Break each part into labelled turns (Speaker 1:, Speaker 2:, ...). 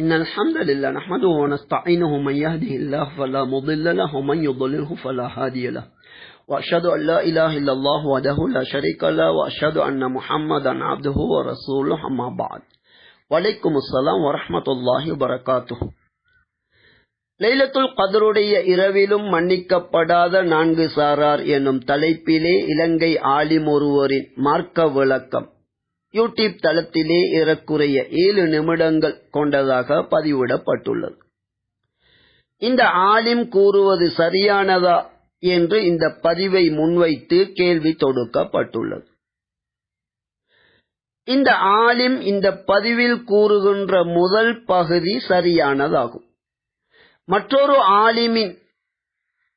Speaker 1: إن الحمد لله نحمده ونستعينه من يهده الله فلا مضل له ومن يضلله فلا هادي له. وأشهد أن لا إله إلا الله وحده لا شريك له وأشهد أن محمدا عبده ورسوله أما بعد. வலைக்கும் அஸ்லாம் வரமத்துல்லாஹி வரகாத்து லைலத்துல் கதருடைய இரவிலும் மன்னிக்கப்படாத நான்கு சாரார் எனும் தலைப்பிலே இலங்கை ஆலிம் ஒருவரின் மார்க்க விளக்கம். யூடியூப் தளத்திலே ஏறக்குறைய ஏழு நிமிடங்கள் கொண்டதாக பதிவிடப்பட்டுள்ளது. இந்த ஆலிம் கூறுவது சரியானதா என்று இந்த பதிவை முன்வைத்து கேள்வி தொடுக்கப்பட்டுள்ளது. இந்த ஆலிம் இந்த பதிவில் கூறுகின்ற முதல் பகுதி சரியானதாகும். மற்றொரு ஆலிமின்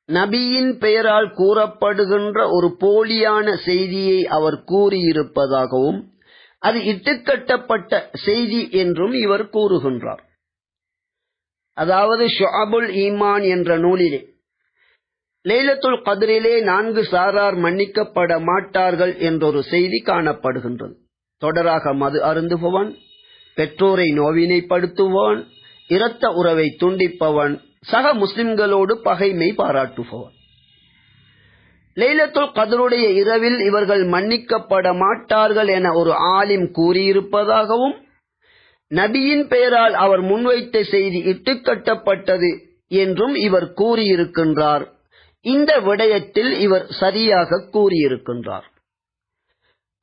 Speaker 1: நபியின் பெயரால் கூறப்படுகின்ற ஒரு போலியான செய்தியை அவர் கூறியிருப்பதாகவும் அது இட்டுக்கட்டப்பட்ட செய்தி என்றும் இவர் கூறுகின்றார். அதாவது ஷுஅபுல் ஈமான் என்ற நூலிலே லைலத்துல் கதிரிலே நான்கு சாரார் மன்னிக்கப்பட மாட்டார்கள் என்றொரு செய்தி காணப்படுகின்றது. தொடராக மது அருந்துபவன் பெற்றோரை நோவினைப்படுத்துவான் இரத்த உறவை துண்டிப்பவன் சக முஸ்லிம்களோடு பகைமை பாராட்டுபவன். லைலத்துல் கதருடைய இரவில் இவர்கள் மன்னிக்கப்பட மாட்டார்கள் என ஒரு ஆலிம் கூறியிருப்பதாகவும் நபியின் பெயரால் அவர் முன்வைத்த செய்தி இட்டுக்கட்டப்பட்டது என்றும் இவர் கூறியிருக்கின்றார். இந்த விடயத்தில் இவர் சரியாக கூறியிருக்கின்றார்.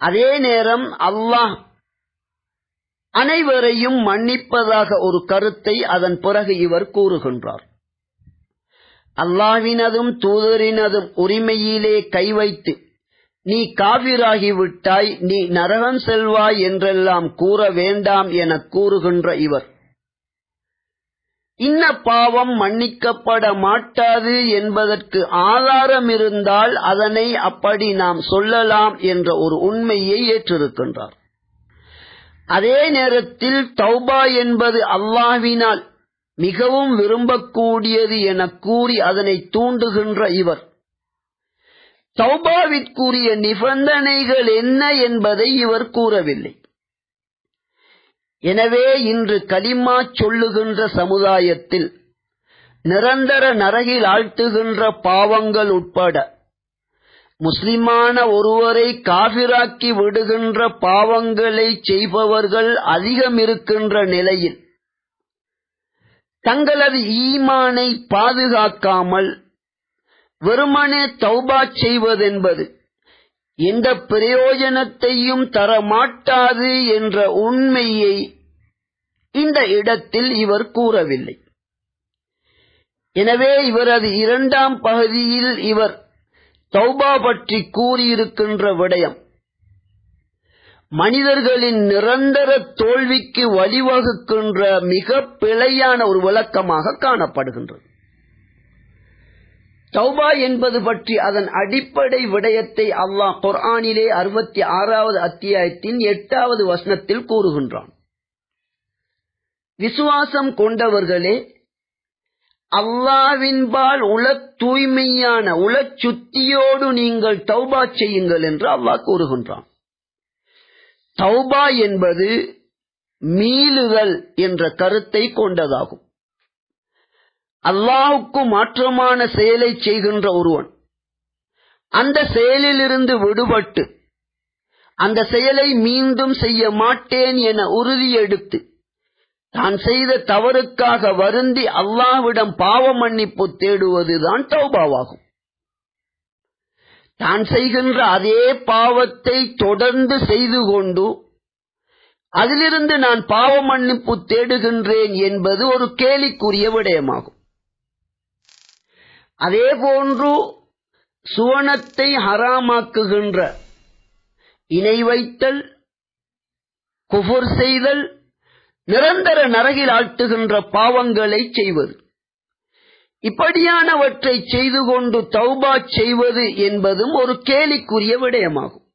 Speaker 1: அதே நேரம் அல்லாஹ் அனைவரையும் மன்னிப்பதாக ஒரு கருத்தை அதன் பிறகு இவர் கூறுகின்றார். அல்லாவினதும் தூதரினதும் உரிமையிலே கை வைத்து நீ காவிராகிவிட்டாய் நீ நரகம் செல்வாய் என்றெல்லாம் கூற வேண்டாம் என கூறுகின்ற இவர். இன்ன பாவம் மன்னிக்கப்பட மாட்டாது என்பதற்கு ஆதாரம் இருந்தால் அதனை அப்படி நாம் சொல்லலாம் என்ற ஒரு உண்மையை ஏற்றிருக்கின்றார். அதே நேரத்தில் தௌபா என்பது அல்லாவினால் மிகவும் விரும்பக்கூடியது என கூறி அதனை தூண்டுகின்ற இவர். தௌபாவிற்குரிய நிபந்தனைகள் என்ன என்பதை இவர் கூறவில்லை. எனவே இன்று கலிமா சொல்லுகின்ற சமுதாயத்தில் நிரந்தர நரகில் ஆழ்த்துகின்ற பாவங்கள் உட்பட முஸ்லிமான ஒருவரை காபிராக்கி விடுகின்ற பாவங்களை செய்பவர்கள் அதிகம் இருக்கின்ற நிலையில் தங்களது ஈமானை பாதுகாக்காமல் வெறுமனே தௌபா செய்வதென்பது எந்த பிரயோஜனத்தையும் தரமாட்டாது என்ற உண்மையை இந்த இடத்தில் இவர் கூறவில்லை. எனவே இவரது இரண்டாம் பகுதியில் இவர் தௌபா பற்றி கூறியிருக்கின்ற விடயம் மனிதர்களின் நிரந்தர தோல்விக்கு வழிவகுக்கின்ற மிக பிழையான ஒரு விளக்கமாக காணப்படுகின்றது. தௌபா என்பது பற்றி அதன் அடிப்படை விடயத்தை அல்லாஹ் குர்ஆனிலே அறுபத்தி ஆறாவது அத்தியாயத்தின் எட்டாவது வசனத்தில் கூறுகின்றான். விசுவாசம் கொண்டவர்களே அல்லாவின்பால் உள தூய்மையான உள சுத்தியோடு நீங்கள் தௌபா செய்யுங்கள் என்று அல்லாஹ் கூறுகின்றான். தௌபா என்பது மீளுதல் என்ற கருத்தை கொண்டதாகும். அல்லாஹுக்கு மாற்றமான செயலை செய்கின்ற ஒருவன் அந்த செயலிலிருந்து விடுபட்டு அந்த செயலை மீண்டும் செய்ய மாட்டேன் என உறுதி எடுத்து தான் செய்த தவறுக்காக வருந்தி அல்லாஹ்விடம் பாவ மன்னிப்பு தேடுவதுதான் தௌபாவாகும். தான் செய்கின்ற அதே பாவத்தை தொடர்ந்து செய்து கொண்டு அதிலிருந்து நான் பாவ மன்னிப்பு தேடுகின்றேன் என்பது ஒரு கேலிக்குரிய விடயமாகும். அதே போன்று சுவனத்தை ஹராமாக்குகின்ற இணை வைத்தல் குஃபுர் செய்தல் நிரந்தர நரகில் ஆட்டுகின்ற பாவங்களை செய்வது. இப்படியானவற்றை செய்து கொண்டு தௌபா செய்வது என்பதும் ஒரு கேலிக்குரிய விடயமாகும்.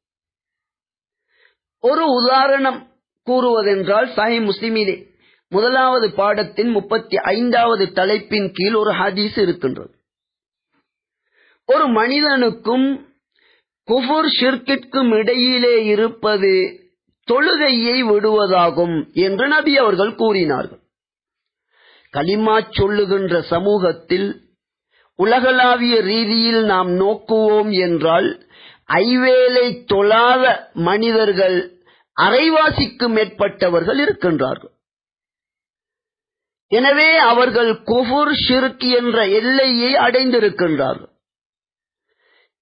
Speaker 1: ஒரு உதாரணம் கூறுவதென்றால் சஹி முஸ்லிமிலே முதலாவது பாடத்தின் முப்பத்தி ஐந்தாவது தலைப்பின் கீழ் ஒரு ஹதீஸ் இருக்கின்றது. ஒரு மனிதனுக்கும் குஃபுர் ஷிர்கிற்கும் இடையிலே இருப்பது தொழுகையை விடுவதாகும் என்று நபி அவர்கள் கூறினார்கள். களிமா சொல்லுகின்ற சமூகத்தில் உலகளாவிய ரீதியில் நாம் நோக்குவோம் என்றால் ஐவேலை தொழாத மனிதர்கள் அரைவாசிக்கு மேற்பட்டவர்கள் இருக்கின்றார்கள். எனவே அவர்கள் குஃபுர் ஷிர்க் என்ற எல்லையை அடைந்திருக்கின்றார்கள்.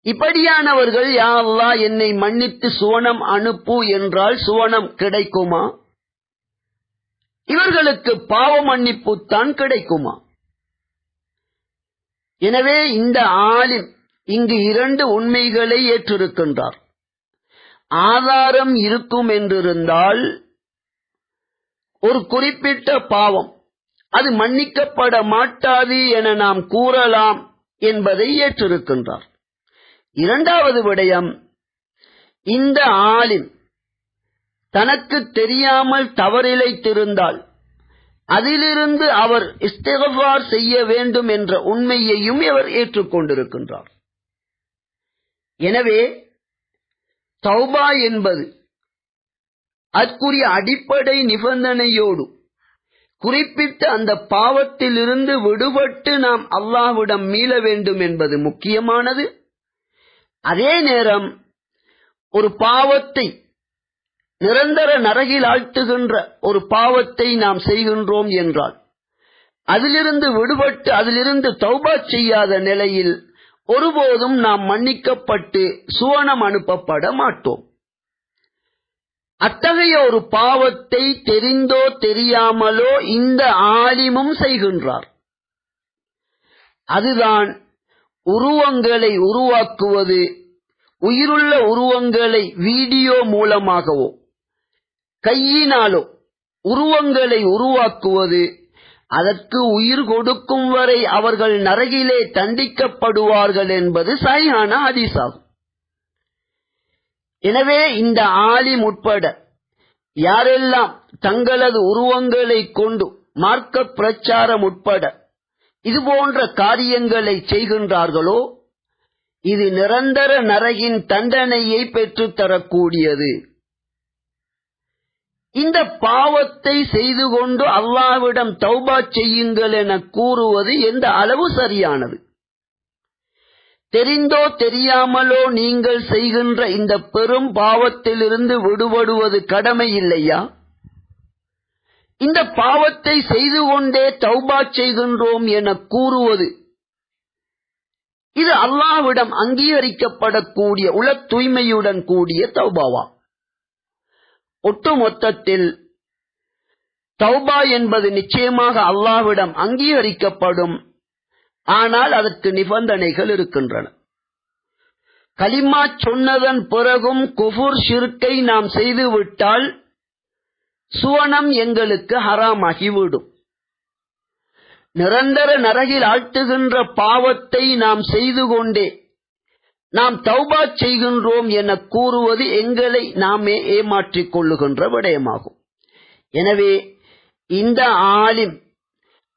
Speaker 1: இப்படியானவர்கள் யாவா என்னை மன்னித்து சுவனம் அனுப்பு என்றால் சுவனம் கிடைக்குமா? இவர்களுக்கு பாவ மன்னிப்பு தான் கிடைக்குமா? எனவே இந்த ஆலிம் இங்கு இரண்டு உண்மைகளை ஏற்றிருக்கின்றார். ஆதாரம் இருக்கும் என்றிருந்தால் ஒரு குறிப்பிட்ட பாவம் அது மன்னிக்கப்பட மாட்டாது என நாம் கூறலாம் என்பதை ஏற்றிருக்கின்றார். இரண்டாவது விடயம் இந்த ஆளின் தனக்கு தெரியாமல் தவறிழைத்திருந்தால் அதிலிருந்து அவர் இஸ்திகபார் செய்ய வேண்டும் என்ற உண்மையையும் அவர் ஏற்றுக்கொண்டிருக்கின்றார். எனவே தௌபா என்பது அதற்குரிய அடிப்படை நிபந்தனையோடு குறிப்பிட்ட அந்த பாவத்திலிருந்து விடுபட்டு நாம் அல்லாஹ்விடம் மீள வேண்டும் என்பது முக்கியமானது. அதே நேரம் ஒரு பாவத்தை நிரந்தர நரகில் ஆழ்த்துகின்ற ஒரு பாவத்தை நாம் செய்கின்றோம் என்றால் அதிலிருந்து விடுபட்டு அதிலிருந்து தௌபா செய்யாத நிலையில் ஒருபோதும் நாம் மன்னிக்கப்பட்டு சுவனம் அனுப்பப்பட மாட்டோம். அத்தகைய ஒரு பாவத்தை தெரிந்தோ தெரியாமலோ இந்த ஆலிமும் செய்கின்றார். அதுதான் உருவங்களை உருவாக்குவது உயிருள்ள உருவங்களை வீடியோ மூலமாகவோ கையினாலோ உருவங்களை உருவாக்குவது அதற்கு உயிர் கொடுக்கும் வரை அவர்கள் நரகிலே தண்டிக்கப்படுவார்கள் என்பது சரியான ஹதீஸாகும். எனவே இந்த ஆலிம் உட்பட யாரெல்லாம் தங்களது உருவங்களை கொண்டு மார்க்க பிரச்சாரம் உட்பட இது போன்ற காரியங்களை செய்கின்றார்களோ இது நிரந்தர நரகின் தண்டனையை பெற்றுத்தரக்கூடியது. இந்த பாவத்தை செய்து கொண்டு அல்லாவிடம் தௌபா செய்யுங்கள் என கூறுவது எந்த அளவு சரியானது? தெரிந்தோ தெரியாமலோ நீங்கள் செய்கின்ற இந்த பெரும் பாவத்திலிருந்து விடுபடுவது கடமை இல்லையா? இந்த பாவத்தை செய்து கொண்டே தௌபா செய்கின்றோம் என கூறுவது இது அல்லாவிடம் அங்கீகரிக்கப்படக்கூடிய உள தூய்மையுடன் கூடிய தௌபாவா? ஒட்டுமொத்தத்தில் தௌபா என்பது நிச்சயமாக அல்லாவிடம் அங்கீகரிக்கப்படும். ஆனால் அதற்கு நிபந்தனைகள் இருக்கின்றன. கலிமா சொன்னதன் பிறகும் குஃபுர் சிறுக்கை நாம் செய்துவிட்டால் சுவனம் எங்களுக்கு ஹராமாகிவிடும். நிரந்தர நரகில் ஆழ்த்துகின்ற பாவத்தை நாம் செய்து கொண்டே நாம் தௌபா செய்கின்றோம் என கூறுவது எங்களை நாமே ஏமாற்றிக் கொள்ளுகின்ற விடயமாகும். எனவே இந்த ஆலிம்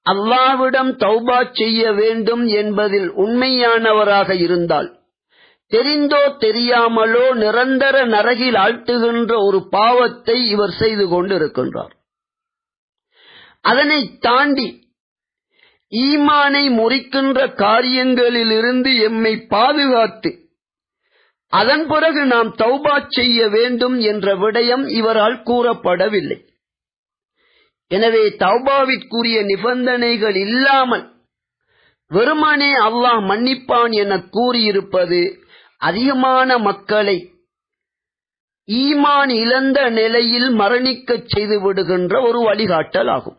Speaker 1: அல்லாவிடம் தௌபா செய்ய வேண்டும் என்பதில் உண்மையானவராக இருந்தால் தெரிந்தோ தெரியாமலோ நிரந்தர நரகில் ஆழ்த்துகின்ற ஒரு பாவத்தை இவர் செய்து கொண்டிருக்கின்றார். அதனை தாண்டி ஈமானை முறிக்கின்ற காரியங்களிலிருந்து எம்மை பாதுகாத்து அதன் பிறகு நாம் தௌபா செய்ய வேண்டும் என்ற விடயம் இவரால் கூறப்படவில்லை. எனவே தௌபாவிற்குரிய நிபந்தனைகள் இல்லாமல் வெறுமனே அல்லாஹ் மன்னிப்பான் என கூறியிருப்பது அதிகமான மக்களை ஈமான் இழந்த நிலையில் மரணிக்கச் செய்து விடுகின்ற ஒரு வழிகாட்டல் ஆகும்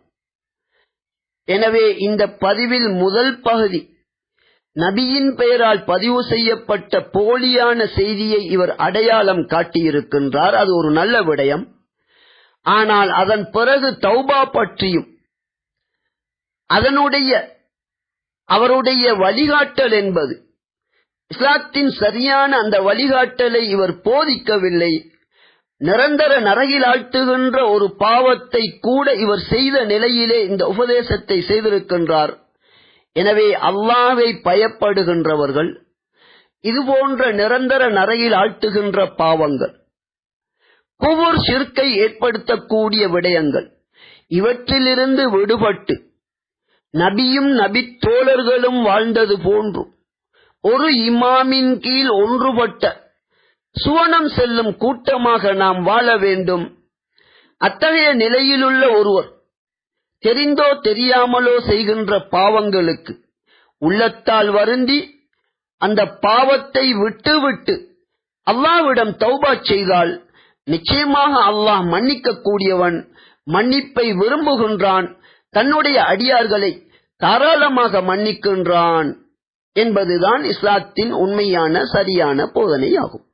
Speaker 1: எனவே இந்த பதிவில் முதல் பகுதி நபியின் பெயரால் பதிவு செய்யப்பட்ட போலியான செய்தியை இவர் அடையாளம் காட்டியிருக்கின்றார். அது ஒரு நல்ல விடயம். ஆனால் அதன் பிறகு தௌபா பற்றியும் அதனுடைய அவருடைய வழிகாட்டல் என்பது இஸ்லாத்தின் சரியான அந்த வழிகாட்டலை இவர் போதிக்கவில்லை. நிரந்தர நரகில் ஆழ்த்துகின்ற ஒரு பாவத்தை கூட இவர் செய்த நிலையிலே இந்த உபதேசத்தை செய்திருக்கின்றார். எனவே அல்லாவை பயப்படுகின்றவர்கள் இதுபோன்ற நிரந்தர நரையில் ஆழ்த்துகின்ற பாவங்கள் குபுர் சிற்கை ஏற்படுத்தக்கூடிய விடயங்கள் இவற்றிலிருந்து விடுபட்டு நபியும் நபி தோழர்களும் வாழ்ந்தது போன்றும் ஒரு இமாமின் கீழ் ஒன்றுபட்ட சுவனம் செல்லும் கூட்டமாக நாம் வாழ வேண்டும். அத்தகைய நிலையிலுள்ள ஒருவர் தெரிந்தோ தெரியாமலோ செய்கின்ற பாவங்களுக்கு உள்ளத்தால் வருந்தி அந்த பாவத்தை விட்டுவிட்டு அல்லாவிடம் தௌபா செய்தால் நிச்சயமாக அல்லாஹ் மன்னிக்க கூடியவன் மன்னிப்பை விரும்புகின்றான் தன்னுடைய அடியார்களை தாராளமாக மன்னிக்கின்றான் என்பதுதான் இஸ்லாத்தின் உண்மையான சரியான போதனையாகும்.